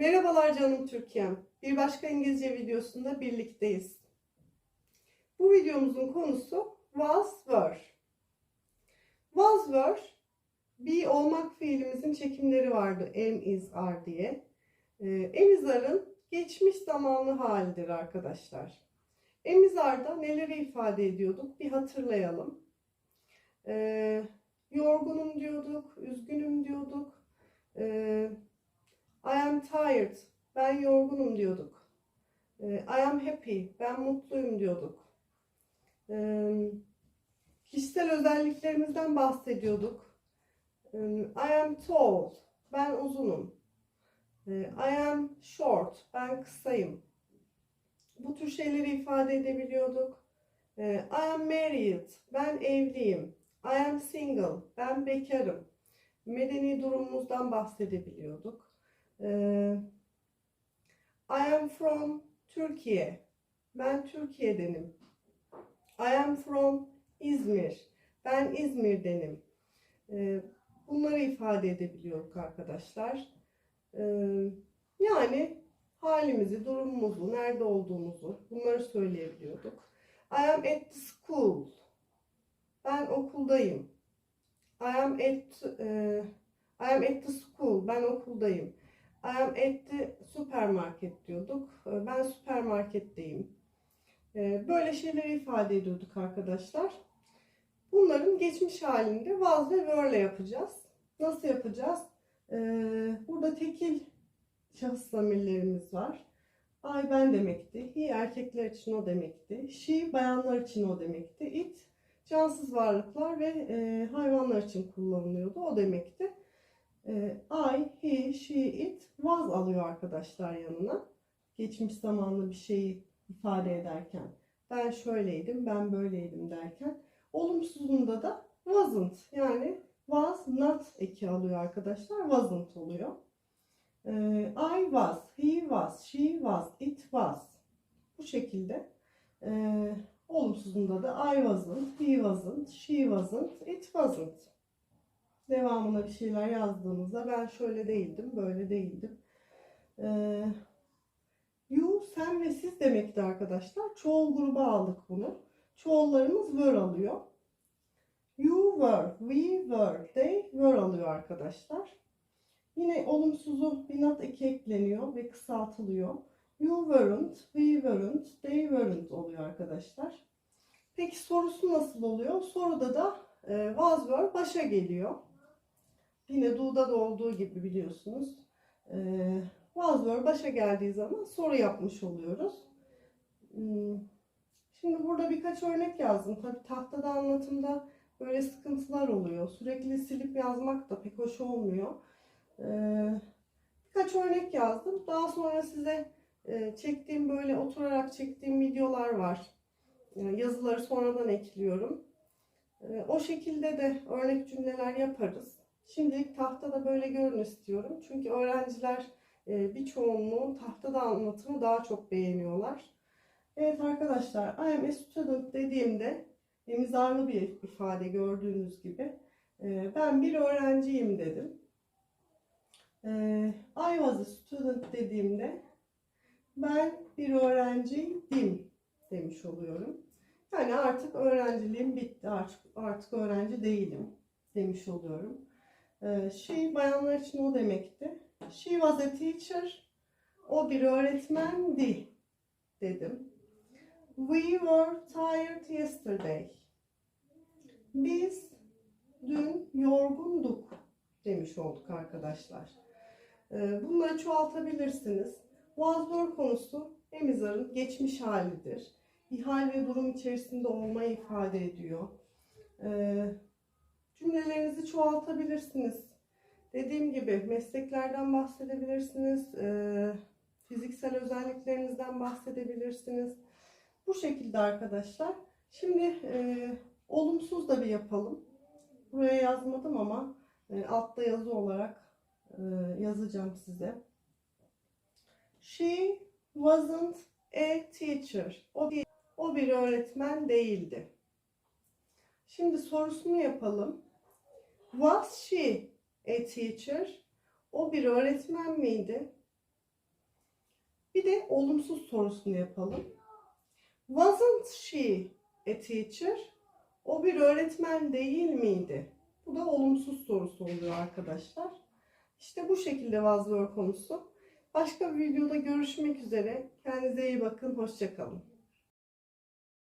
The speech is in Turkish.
Merhabalar canım Türkiye'm. Bir başka İngilizce videosunda birlikteyiz. Bu videomuzun konusu was were. Was were be olmak fiilimizin çekimleri vardı. Am is are diye. Ee, am is are'ın geçmiş zamanlı halidir arkadaşlar. Am is are'da neleri ifade ediyorduk? Bir hatırlayalım. Ee, yorgunum diyorduk, üzgünüm diyorduk. Ee, I am tired. Ben yorgunum diyorduk. Ee, I am happy. Ben mutluyum diyorduk. Ee, Kişisel özelliklerimizden bahsediyorduk. Ee, I am tall. Ben uzunum. I am short. Ben kısayım. Bu tür şeyleri ifade edebiliyorduk. I am married. Ben evliyim. I am single. Ben bekarım. Medeni durumumuzdan bahsedebiliyorduk. Ee, I am from Türkiye. Ben Türkiye'denim. I am from İzmir. Ben İzmir'denim. Ee, bunları ifade edebiliyorduk arkadaşlar. Ee, yani halimizi, durumumuzu, nerede olduğumuzu bunları söyleyebiliyorduk. I am at the school. Ben okuldayım. I am at e, I am at the school. Ben okuldayım. Am at the diyorduk. Ee, Ben süpermarketteyim. Ee, Böyle şeyleri ifade ediyorduk arkadaşlar. Bunların geçmiş halinde was ve were ile yapacağız. Nasıl yapacağız? Ee, Burada tekil şahıs zamirlerimiz var. I ben demekti. He erkekler için o demekti. She bayanlar için o demekti. It cansız varlıklar ve e, hayvanlar için kullanılıyordu. O demekti. E, I, he, she, it was alıyor arkadaşlar yanına. Geçmiş zamanlı bir şeyi ifade ederken. Ben şöyleydim, ben böyleydim derken. Olumsuzunda da wasn't yani was not eki alıyor arkadaşlar. Wasn't oluyor. E, I was, he was, she was, it was. Bu şekilde. E, olumsuzunda da I wasn't, he wasn't, she wasn't, it wasn't devamına bir şeyler yazdığımızda ben şöyle değildim, böyle değildim. Ee, you, sen ve siz demekti arkadaşlar. Çoğul gruba aldık bunu. Çoğullarımız were alıyor. You were, we were, they were alıyor arkadaşlar. Yine olumsuzu bir not eki ekleniyor ve kısaltılıyor. You weren't, we weren't, they weren't oluyor arkadaşlar. Peki sorusu nasıl oluyor? Soruda da e, was were başa geliyor. Yine Du'da da olduğu gibi biliyorsunuz. Ee, were başa geldiği zaman soru yapmış oluyoruz. Hmm, Şimdi burada birkaç örnek yazdım. Tabii tahtada anlatımda böyle sıkıntılar oluyor. Sürekli silip yazmak da pek hoş olmuyor. Ee, birkaç örnek yazdım. Daha sonra size e, çektiğim böyle oturarak çektiğim videolar var. Yani yazıları sonradan ekliyorum. Ee, o şekilde de örnek cümleler yaparız. Şimdilik tahtada böyle görün istiyorum. Çünkü öğrenciler e, bir çoğunluğun tahtada anlatımı daha çok beğeniyorlar. Evet arkadaşlar, I am a student dediğimde imzalı bir ifade gördüğünüz gibi. E, Ben bir öğrenciyim dedim. E, I was a student dediğimde ben bir öğrenciydim demiş oluyorum. Yani artık öğrenciliğim bitti, artık, artık öğrenci değilim demiş oluyorum. Ee, She bayanlar için o demekti. She was a teacher. O bir öğretmendi dedim. We were tired yesterday. Biz dün yorgunduk demiş olduk arkadaşlar. Ee, Bunları çoğaltabilirsiniz. Was were konusu emizarın geçmiş halidir. Bir hal ve durum içerisinde olmayı ifade ediyor. Ee, cümlelerinizi çoğaltabilirsiniz. Dediğim gibi mesleklerden bahsedebilirsiniz. e, fiziksel özelliklerinizden bahsedebilirsiniz. Bu şekilde arkadaşlar. Şimdi e, olumsuz da bir yapalım. Buraya yazmadım ama e, altta yazı olarak e, yazacağım size. She wasn't a teacher. O bir, o bir öğretmen değildi. Şimdi sorusunu yapalım. Was she a teacher? O bir öğretmen miydi? Bir de olumsuz sorusunu yapalım. Wasn't she a teacher? O bir öğretmen değil miydi? Bu da olumsuz sorusu oluyor arkadaşlar. İşte bu şekilde were konusu. Başka bir videoda görüşmek üzere. Kendinize iyi bakın. Hoşçakalın.